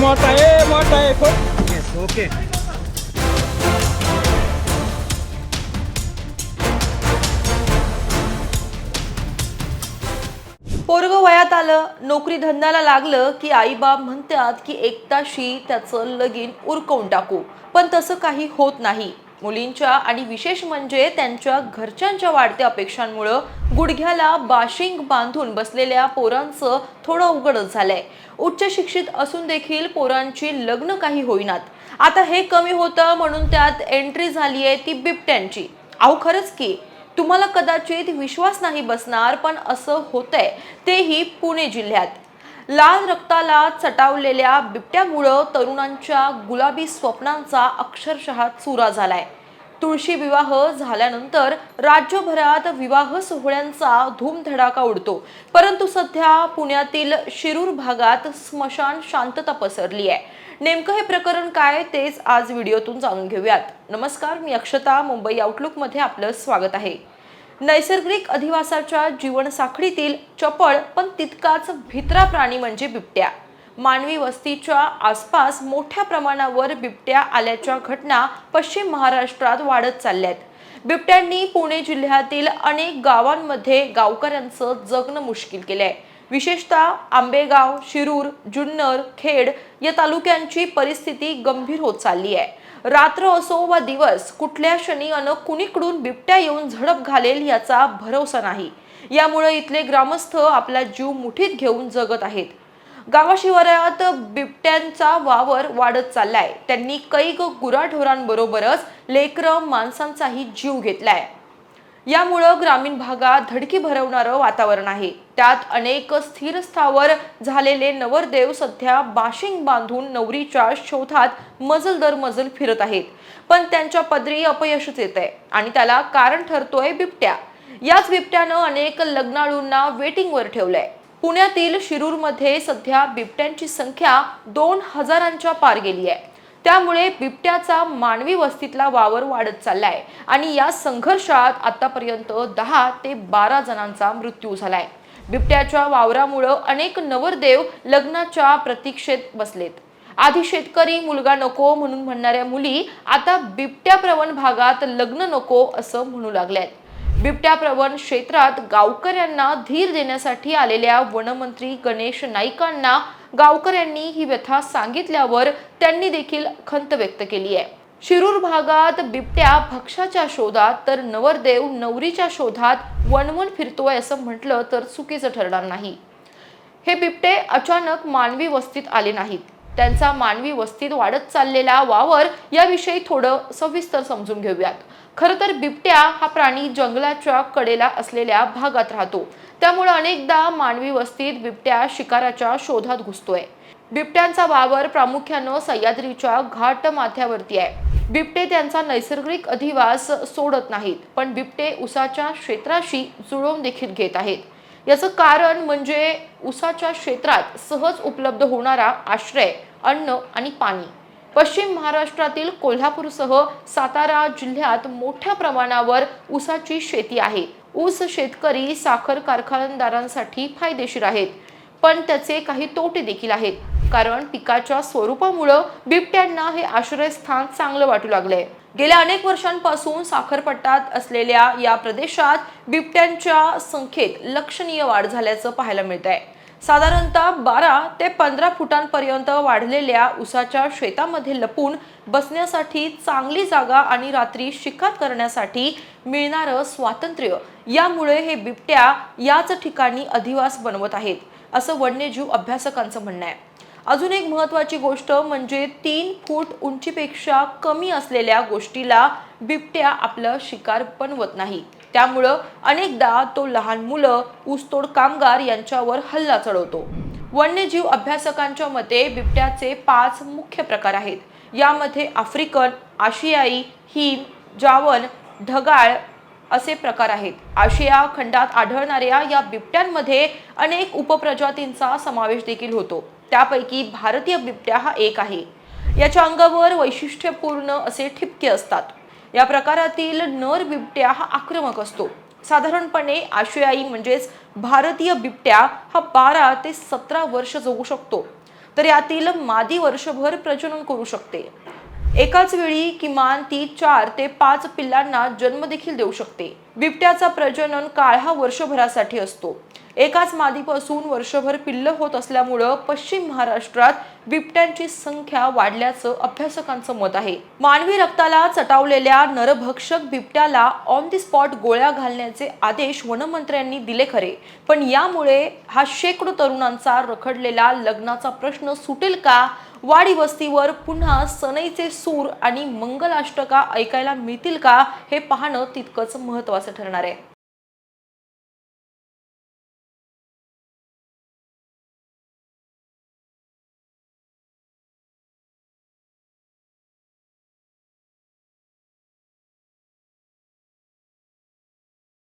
मोठा आहे मोठा आहे खूप येस ओके पोरग वयात आलं नोकरी धंद्याला लागलं की आईबाप म्हणतात की एकदाशी त्याचं लगीन उरकवून टाकू. पण तसं काही होत नाही. मुलींच्या आणि विशेष म्हणजे त्यांच्या घरच्यांच्या वाढत्या अपेक्षांमुळं गुडघ्याला बाशिंग बांधून बसलेल्या पोरांचं थोडं अवघडच झालंय. उच्च शिक्षित असून देखील पोरांची लग्न काही होईनात. आता हे कमी होतं म्हणून त्यात एंट्री झाली आहे ती बिबट्यांची. अहो खरंच की तुम्हाला कदाचित विश्वास नाही बसणार पण असं होतंय तेही पुणे जिल्ह्यात. लाल रक्ताला चटावलेल्या बिबट्यामुळं तरुणांच्या गुलाबी स्वप्नांचा अक्षरशः चुरा झालाय. तुळशी विवाह झाल्यानंतर राज्यभरात विवाह सोहळ्यांचा धूमधडाका उडतो. परंतु सध्या पुण्यातील शिरूर भागात स्मशान शांतता पसरली आहे. नेमकं हे प्रकरण काय तेच आज व्हिडिओतून जाणून घेऊयात. नमस्कार मी अक्षता. मुंबई आउटलुकमध्ये आपलं स्वागत आहे. नैसर्गिक अधिवासाच्या जीवनसाखळीतील चपळ पण तितकाच भित्रा प्राणी म्हणजे बिबट्या. मानवी वस्तीच्या आसपास मोठ्या प्रमाणावर बिबट्या आल्याच्या घटना पश्चिम महाराष्ट्रात वाढत चालल्यात. बिबट्यांनी पुणे जिल्ह्यातील अनेक गावांमध्ये गावकऱ्यांचं जगणं मुश्किल केलंय. विशेषतः आंबेगाव शिरूर जुन्नर खेड या तालुक्यांची परिस्थिती गंभीर होत चालली आहे. रात्र असो वा दिवस कुठल्या क्षणी अन कुणीकडून बिबट्या येऊन झडप घालेल याचा भरोसा नाही. यामुळे इथले ग्रामस्थ आपला जीव मुठीत घेऊन जगत आहेत. गावाशिवारात बिबट्यांचा वावर वाढत चाललाय. त्यांनी कैक गुराढोरांबरोबरच लेकरं माणसांचाही जीव घेतलाय. यामुळं ग्रामीण भागात धडकी भरवणारं वातावरण आहे. त्यात अनेक स्थिर स्थावर झालेले नवरदेव सध्या बाशिंग बांधून नवरीच्या शोधात मजल दर मजल फिरत आहेत. पण त्यांच्या पदरी अपयशच येत आहे आणि त्याला कारण ठरतोय बिबट्या. याच बिबट्यानं अनेक लग्नाळूंना वेटिंगवर ठेवलंय. पुण्यातील शिरूरमध्ये सध्या बिबट्यांची संख्या दोन हजारांच्या पार गेली आहे. त्यामुळे बिबट्याचा मानवी वस्तीतला वावर वाढत चाललाय आणि या संघर्षात आतापर्यंत दहा ते बारा जणांचा मृत्यू झालाय. बिबट्याच्या वावरामुळं अनेक नवरदेव लग्नाच्या प्रतीक्षेत बसलेत. आधी शेतकरी मुलगा नको म्हणून म्हणणाऱ्या मुली आता बिबट्या प्रवण भागात लग्न नको असं म्हणू लागल्यात. बिबट्या प्रवण क्षेत्रात गावकऱ्यांना धीर देण्यासाठी आलेल्या वनमंत्री गणेश नाईकांना गावकऱ्यांनी ही व्यथा सांगितल्यावर त्यांनी देखील खंत व्यक्त केली आहे. शिरूर भागात बिबट्या भक्षाच्या शोधात तर नवरदेव नवरीच्या शोधात वणवण फिरतोय असं म्हटलं तर चुकीचं ठरणार नाही. हे बिबटे अचानक मानवी वस्तीत आले नाहीत. त्यांचा मानवी वस्तीत वाढत चाललेला वावर याविषयी थोडं सविस्तर समजून घेऊयात. खरं तर बिबट्या हा प्राणी जंगलाच्या कडेला असलेल्या भागात राहतो. त्यामुळे अनेकदा मानवी वस्तीत बिबट्या शिकाराच्या शोधात घुसतोय. बिबट्यांचा वावर प्रामुख्यानं सह्याद्रीच्या घाट माथ्यावरती आहे. बिबटे त्यांचा नैसर्गिक अधिवास सोडत नाहीत पण बिबटे उसाच्या क्षेत्राशी जुळवून देखील घेत आहेत. याचं कारण म्हणजे उसाच्या क्षेत्रात सहज उपलब्ध होणारा आश्रय अन्न आणि पाणी. पश्चिम महाराष्ट्रातील कोल्हापूरसह सातारा जिल्ह्यात मोठ्या प्रमाणावर ऊसाची शेती आहे. ऊस शेतकरी साखर कारखानदारांसाठी फायदेशीर आहेत पण त्याचे काही तोटे देखील आहेत. कारण पिकाच्या स्वरूपामुळं बिबट्यांना हे आश्रयस्थान चांगलं वाटू लागलंय. गेल्या अनेक वर्षांपासून साखरपट्टात असलेल्या या प्रदेशात बिबट्यांच्या संख्येत लक्षणीय वाढ झाल्याचं पाहायला मिळत आहे साधारणतः बारा ते पंधरा फुटांपर्यंत वाढलेल्या उसाच्या शेतामध्ये लपून बसण्यासाठी चांगली जागा आणि रात्री शिकार करण्यासाठी मिळणारं स्वातंत्र्य यामुळे हे बिबट्या याच ठिकाणी अधिवास बनवत आहेत असं वन्यजीव अभ्यासकांचं म्हणणं आहे. अजून एक महत्वाची गोष्ट म्हणजे तीन फूट उंचीपेक्षा कमी असलेल्या गोष्टीला बिबट्या आपलं शिकार बनवत नाही. त्यामुळं अनेकदा तो लहान मुलं ऊसतोड कामगार यांच्यावर हल्ला चढवतो. वन्यजीव अभ्यासकांच्या मते बिबट्याचे पाच मुख्य प्रकार आहेत. यामध्ये आफ्रिकन आशियाई हिम जावन ढगाळ असे प्रकार आहेत. आशिया खंडात आढळणाऱ्या या बिबट्यांमध्ये अनेक उपप्रजातींचा समावेश देखील होतो. त्यापैकी भारतीय बिबट्या हा एक आहे. याच्या अंगावर वैशिष्ट्यपूर्ण असे ठिपके असतात. या प्रकारातील नर बिबट्या हा आक्रमक असतो. साधारणपणे आशियाई म्हणजेच भारतीय बिबट्या हा बारा ते सतरा वर्ष जगू शकतो. तर यातील मादी वर्षभर प्रजनन करू शकते. एकाच वेळी किमान ती चार ते पाच पिल्लांना जन्म देखील देऊ शकते. बिबट्याचा प्रजनन काळ हा वर्षभरासाठी असतो. एकाच मादीपासून वर्षभर पिल्ल होत असल्यामुळं पश्चिम महाराष्ट्रात बिबट्यांची संख्या वाढल्याचं अभ्यासकांचं मत आहे. मानवी रक्ताला चटावलेल्या नरभक्षक बिबट्याला ऑन दी स्पॉट गोळ्या घालण्याचे आदेश वनमंत्र्यांनी दिले खरे. पण यामुळे हा शेकडो तरुणांचा रखडलेला लग्नाचा प्रश्न सुटेल का? वाडी वस्तीवर पुन्हा सनईचे सूर आणि मंगलाष्टका ऐकायला मिळतील का हे पाहणं तितकंच महत्वाचं ठरणार आहे.